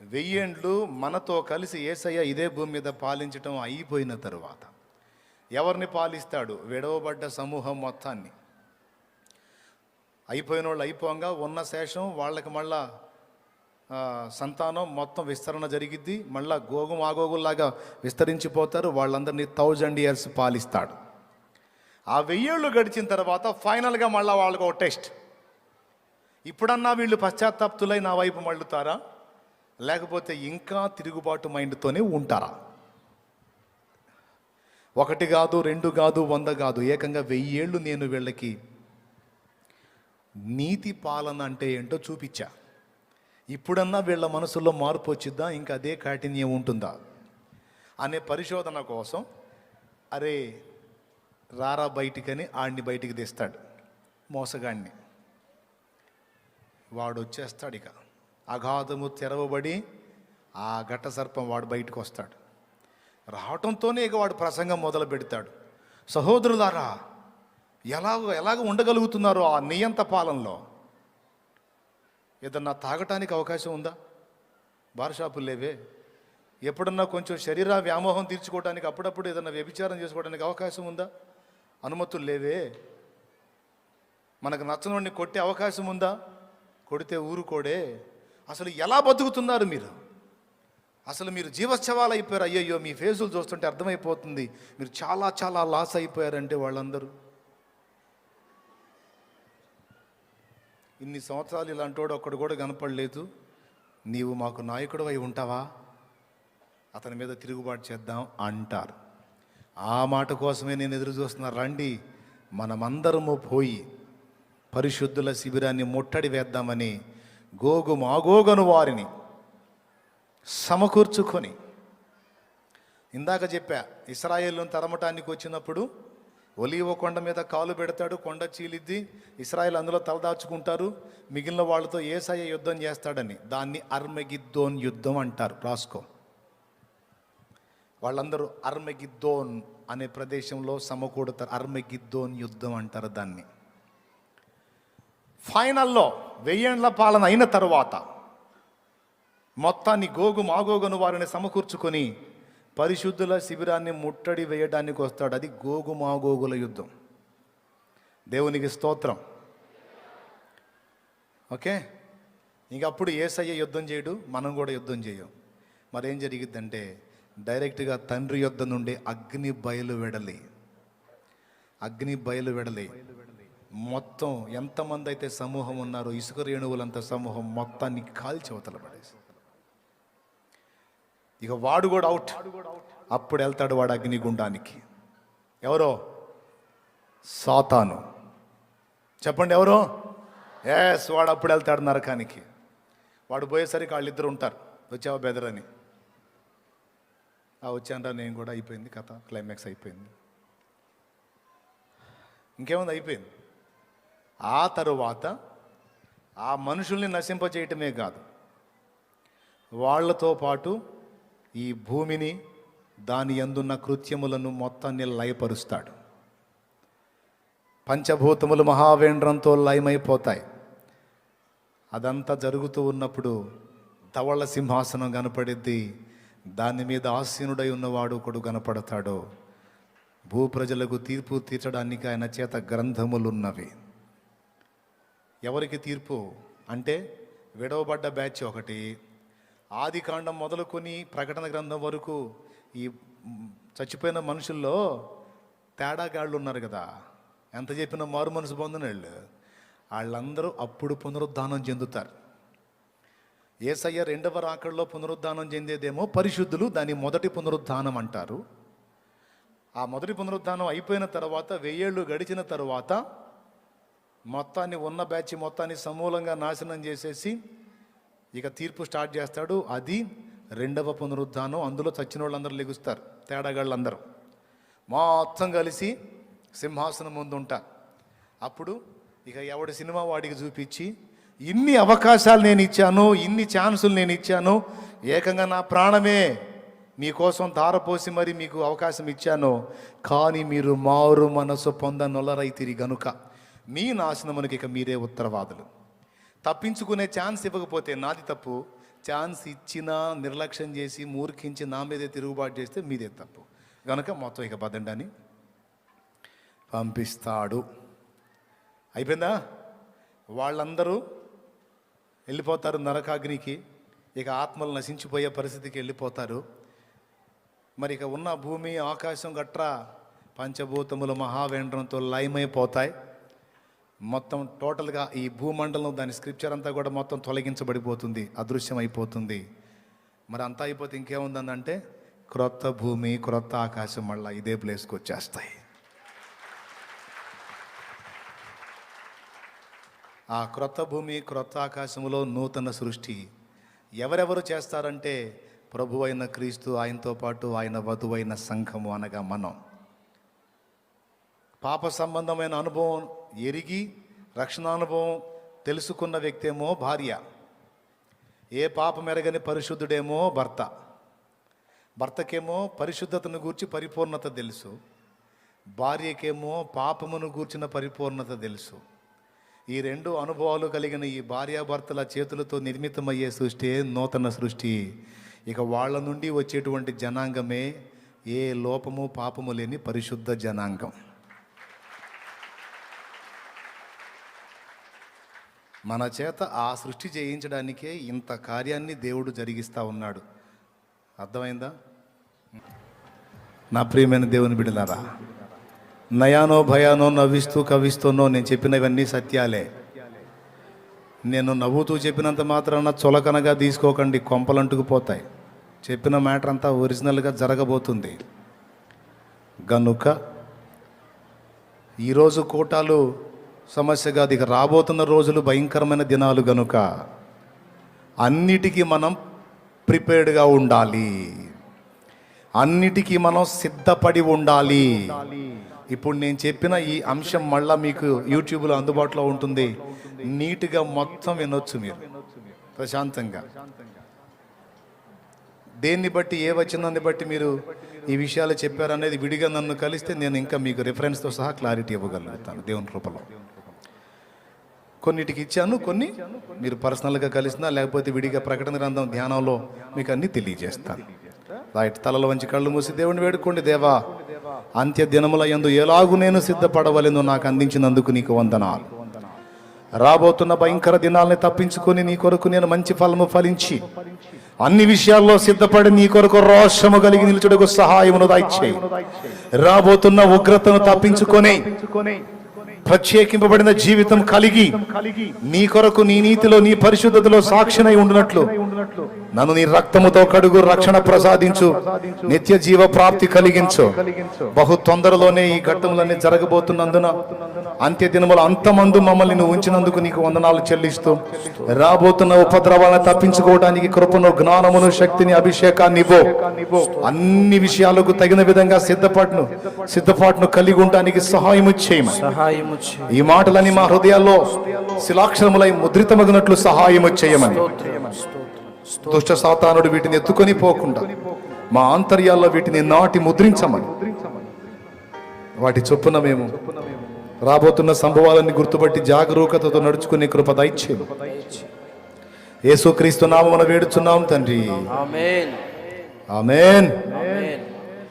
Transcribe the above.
వెయ్యేండ్లు మనతో కలిసి ఏసయ్య ఇదే భూమి మీద పాలించటం అయిపోయిన తరువాత ఎవరిని పాలిస్తాడు? విడవబడ్డ సమూహం మొత్తాన్ని. అయిపోయిన వాళ్ళు అయిపోగా ఉన్న శేషం వాళ్ళకి మళ్ళా సంతానం మొత్తం విస్తరణ జరిగిద్ది. మళ్ళా గోగుం ఆగోగుల్లాగా విస్తరించిపోతారు. వాళ్ళందరినీ థౌజండ్ ఇయర్స్ పాలిస్తాడు. ఆ వెయ్యేళ్ళు గడిచిన తర్వాత ఫైనల్గా మళ్ళీ వాళ్ళకు ఒక టెస్ట్. ఇప్పుడన్నా వీళ్ళు పశ్చాత్తాప్తులై నా వైపు మళ్ళుతారా? లేకపోతే ఇంకా తిరుగుబాటు మైండ్తోనే ఉంటారా? ఒకటి కాదు రెండు కాదు వంద కాదు ఏకంగా వెయ్యేళ్ళు నేను వీళ్ళకి నీతి పాలన అంటే ఏంటో చూపించా. ఇప్పుడన్నా వీళ్ళ మనసులో మార్పు వచ్చిద్దా? ఇంకా అదే కాఠిన్యం ఉంటుందా? అనే పరిశోధన కోసం అరే రారా బయటికని ఆడిని బయటికి తీస్తాడు మోసగాడిని. వాడు వచ్చేస్తాడు ఇక. అగాధము తెరవబడి ఆ ఘట సర్పం వాడు బయటకు వస్తాడు. రావటంతోనే ఇక వాడు ప్రసంగం మొదలు పెడతాడు. సహోదరులారా ఎలాగో ఎలాగ ఉండగలుగుతున్నారో ఆ నియంత పాలనలో? ఏదన్నా తాగటానికి అవకాశం ఉందా? బార్ షాపులు లేవే. ఎప్పుడన్నా కొంచెం శరీర వ్యామోహం తీర్చుకోవడానికి అప్పుడప్పుడు ఏదన్నా వ్యభిచారం చేసుకోవడానికి అవకాశం ఉందా? అనుమతులు లేవే. మనకు నచ్చనోడిని కొట్టే అవకాశం ఉందా? కొడితే ఊరుకోడే. అసలు ఎలా బతుకుతున్నారు మీరు? అసలు మీరు జీవోత్సవాలు అయిపోయారు. అయ్యయ్యో మీ ఫేసులు చూస్తుంటే అర్థమైపోతుంది. మీరు చాలా చాలా లాస్ అయిపోయారంటే వాళ్ళందరూ. ఇన్ని సంవత్సరాలు ఇలాంటోడు ఒక్కడు కూడా కనపడలేదు. నీవు మాకు నాయకుడు అయి ఉంటావా? అతని మీద తిరుగుబాటు చేద్దాం అంటారు. ఆ మాట కోసమే నేను ఎదురు చూస్తున్నా. రండి మనమందరము పోయి పరిశుద్ధుల శిబిరాన్ని ముట్టడి వేద్దామని గోగు మాగోగను వారిని సమకూర్చుకొని. ఇందాక చెప్పా ఇస్రాయేల్ను తరమటానికి వచ్చినప్పుడు ఒలీవ కొండ మీద కాలు పెడతాడు కొండ చీలిద్ది ఇస్రాయల్ అందులో తలదాచుకుంటారు మిగిలిన వాళ్ళతో ఏసయ యుద్ధం చేస్తాడని. దాన్ని అర్మగిద్దోన్ యుద్ధం అంటారు రాసుకో. వాళ్ళందరూ అర్మగిద్దోన్ అనే ప్రదేశంలో సమకూడతారు అర్మగిద్దోన్ యుద్ధం అంటారు దాన్ని. ఫైనల్లో వెయ్యేండ్ల పాలన అయిన తరువాత మొత్తాన్ని గోగు మాగోగును వారిని సమకూర్చుకొని పరిశుద్ధుల శిబిరాన్ని ముట్టడి వేయడానికి వస్తాడు. అది గోగు మాగోగుల యుద్ధం. దేవునికి స్తోత్రం. ఓకే? ఇంక అప్పుడు ఏసయ్య యుద్ధం చేయడు మనం కూడా యుద్ధం చేయం. మరేం జరిగిద్దంటే డైరెక్ట్గా తండ్రి యుద్ధం నుండి అగ్ని బయలు వెడలి అగ్ని బయలు వెడలి మొత్తం ఎంతమంది అయితే సమూహం ఉన్నారో ఇసుక రేణువులంత సమూహం మొత్తాన్ని కాల్చి అవతల పడేసి ఇక వాడు కూడా అవుట్ అప్పుడు వెళ్తాడు వాడు అగ్నిగుండానికి. ఎవరో? సాతాను. చెప్పండి ఎవరో? ఎస్ వాడు అప్పుడు వెళ్తాడు నరకానికి. వాడు పోయేసరికి వాళ్ళిద్దరు ఉంటారు. వచ్చావా బెదరని? ఆ వచ్చానరా నేను కూడా అయిపోయింది కథ. క్లైమాక్స్ అయిపోయింది. ఇంకేముంది? అయిపోయింది. ఆ తరువాత ఆ మనుషుల్ని నశింపచేయటమే కాదు. వాళ్ళతో పాటు ఈ భూమిని దాని ఎందున్న కృత్యములను మొత్తాన్ని లయపరుస్తాడు. పంచభూతములు మహావేంద్రంతో లయమైపోతాయి. అదంతా జరుగుతూ ఉన్నప్పుడు ధవళ సింహాసనం కనపడిద్ది. దాని మీద ఆసీనుడై ఉన్నవాడు ఒకడు కనపడతాడో. భూప్రజలకు తీర్పు తీర్చడానికి ఆయన చేత గ్రంథములున్నవి. ఎవరికి తీర్పు? అంటే విడవబడ్డ బ్యాచ్ ఒకటి. ఆది కాండం మొదలుకొని ప్రకటన గ్రంథం వరకు ఈ చచ్చిపోయిన మనుషుల్లో తేడాగాళ్ళు ఉన్నారు కదా. ఎంత చెప్పినా మారు మనసు పొందిన వాళ్ళు. వాళ్ళందరూ అప్పుడు పునరుద్ధానం చెందుతారు. ఏసయ్య రెండవ రాకడలో పునరుద్ధానం చెందేదేమో పరిశుద్ధులు దాని మొదటి పునరుద్ధానం అంటారు. ఆ మొదటి పునరుద్ధానం అయిపోయిన తర్వాత వెయ్యేళ్ళు గడిచిన తర్వాత మొత్తాన్ని ఉన్న బ్యాచ్ మొత్తాన్ని సమూలంగా నాశనం చేసేసి ఇక తీర్పు స్టార్ట్ చేస్తాడు. అది రెండవ పునరుద్ధానం. అందులో చచ్చిన వాళ్ళందరూ లెగుస్తారు. తేడాగాళ్ళందరూ. మొత్తం కలిసి సింహాసనం ముందు ఉంటారు అప్పుడు ఇక ఎవడి సినిమా వాడికి చూపించి ఇన్ని అవకాశాలు నేను ఇచ్చాను ఇన్ని ఛాన్సులు నేను ఇచ్చాను ఏకంగా నా ప్రాణమే మీకోసం ధారపోసి మరి మీకు అవకాశం ఇచ్చాను కానీ మీరు మారు మనసు పొందనొలరైతిరి గనుక. మీ నాశనమునికి ఇక మీరే ఉత్తరవాదులు. తప్పించుకునే ఛాన్స్ ఇవ్వకపోతే నాది తప్పు. ఛాన్స్ ఇచ్చినా నిర్లక్ష్యం చేసి మూర్ఖించి నా మీదే తిరుగుబాటు చేస్తే మీదే తప్పు. కనుక మొత్తం ఇక పదండి అని పంపిస్తాడు. అయిపోయిందా? వాళ్ళందరూ వెళ్ళిపోతారు నరకాగ్నికి. ఇక ఆత్మలు నశించిపోయే పరిస్థితికి వెళ్ళిపోతారు. మరి ఇక ఉన్న భూమి ఆకాశం గట్రా పంచభూతములు మహావేంద్రంతో లయమైపోతాయి. మొత్తం టోటల్గా ఈ భూమండలం దాని స్క్రిప్చర్ అంతా కూడా మొత్తం తొలగించబడిపోతుంది అదృశ్యం అయిపోతుంది మరి అంతా అయిపోతే ఇంకేముందంటే క్రొత్త భూమి క్రొత్త ఆకాశం మళ్ళీ ఇదే ప్లేస్కి వచ్చేస్తాయి. ఆ క్రొత్త భూమి క్రొత్త ఆకాశంలో నూతన సృష్టి. ఎవరెవరు చేస్తారంటే ప్రభు అయిన క్రీస్తు ఆయనతో పాటు ఆయన వధువైన సంఘము అనగా మనం. పాప సంబంధమైన అనుభవం ఎరిగి రక్షణ అనుభవం తెలుసుకున్న వ్యక్తి ఏమో భార్య. ఏ పాపం ఎరగని పరిశుద్ధుడేమో భర్త. భర్తకేమో పరిశుద్ధతను గూర్చి పరిపూర్ణత తెలుసు. భార్యకేమో పాపమును గూర్చిన పరిపూర్ణత తెలుసు. ఈ రెండు అనుభవాలు కలిగిన ఈ భార్యాభర్తల చేతులతో నిర్మితమయ్యే సృష్టి నూతన సృష్టి. ఇక వాళ్ళ నుండి వచ్చేటువంటి జనాంగమే ఏ లోపము పాపము లేని పరిశుద్ధ జనాంగం. మన చేత ఆ సృష్టి చేయించడానికే ఇంత కార్యాన్ని దేవుడు జరిగిస్తా ఉన్నాడు. అర్థమైందా? నా ప్రియమైన దేవుని బిడలారా నయానో భయానో నవ్విస్తూ కవిస్తూనో నేను చెప్పినవన్నీ సత్యాలే. నేను నవ్వుతూ చెప్పినంత మాత్రాన చులకనగా తీసుకోకండి కొంపలంటుకుపోతాయి చెప్పిన మ్యాటర్ అంతా ఒరిజినల్గా జరగబోతుంది. గనుక ఈరోజు కూటాలు సమస్య కాదు ఇక రాబోతున్న రోజులు భయంకరమైన దినాలు గనుక అన్నిటికీ మనం ప్రిపేర్డ్గా ఉండాలి. అన్నిటికీ మనం సిద్ధపడి ఉండాలి. ఇప్పుడు నేను చెప్పిన ఈ అంశం మళ్ళా మీకు యూట్యూబ్లో అందుబాటులో ఉంటుంది. నీట్గా మొత్తం వినొచ్చు మీరు. ప్రశాంతంగా. దేన్ని బట్టి ఏ వచ్చిందాన్ని బట్టి మీరు ఈ విషయాలు చెప్పారనేది విడిగా నన్ను కలిస్తే నేను ఇంకా మీకు రిఫరెన్స్తో సహా క్లారిటీ ఇవ్వగలుగుతాను దేవుని కృపలో. కొన్నిటికి ఇచ్చాను కొన్ని మీరు పర్సనల్గా కలిసినా లేకపోతే విడిగా ప్రకటన గ్రంథం ధ్యానంలో మీకు అన్ని తెలియజేస్తాను. రైట్ తలలో వంచి కళ్ళు మూసి దేవుని వేడుకోండి దేవా. అంత్య దినముల యందు ఎలాగు నేను సిద్ధపడవలేను నాకు అందించినందుకు నీకు వందనాలు. రాబోతున్న భయంకర దినాల్ని తప్పించుకొని నీ కొరకు నేను మంచి ఫలము ఫలించి అన్ని విషయాల్లో సిద్ధపడి నీ కొరకు రోషము కలిగి నిలుచుటకు సహాయమును దాయిచ్చేయి. రాబోతున్న ఉగ్రతను తప్పించుకొని ప్రత్యేకింపబడిన జీవితం కలిగి నీ కొరకు నీ నీతిలో నీ పరిశుద్ధతలో సాక్షినై ఉండినట్లు. నన్ను నీ రక్తముతో కడుగు రక్షణ ప్రసాదించు. నిత్య జీవ ప్రాప్తి కలిగించు. బహు తొందరలోనే ఈ ఘట్టములన్నీ జరగబోతున్నందున అంత్య దినముల అంతమందు మమ్మల్ని నువ్వు ఉంచినందుకు నీకు వందనాలు చెల్లిస్తూ రాబోతున్న ఉపద్రవాలను తప్పించుకోవడానికి కృపను జ్ఞానమును శక్తిని అభిషేకాన్ని ఇవ్వు. అన్ని విషయాలకు తగిన విధంగా సిద్ధపాటును సిద్ధపాటును కలిగి ఉండడానికి సహాయము చేయమని. ఈ మాటలని మా హృదయాల్లో శిలాక్షరములై ముద్రితమగినట్లు సహాయము చేయమని. దుష్ట సాతానుడు వీటిని ఎత్తుకొని పోకుండా మా ఆంతర్యాల్లో వీటిని నాటి ముద్రించమని. వాటి చొప్పున మేము రాబోతున్న సంభవాలన్నీ గుర్తుపట్టి జాగరూకతతో నడుచుకునే కృప దైత్యం యేసుక్రీస్తు నామమున వేడుచున్నాం తండ్రి. ఆమేన్. ఆమెన్. ఆమేన్.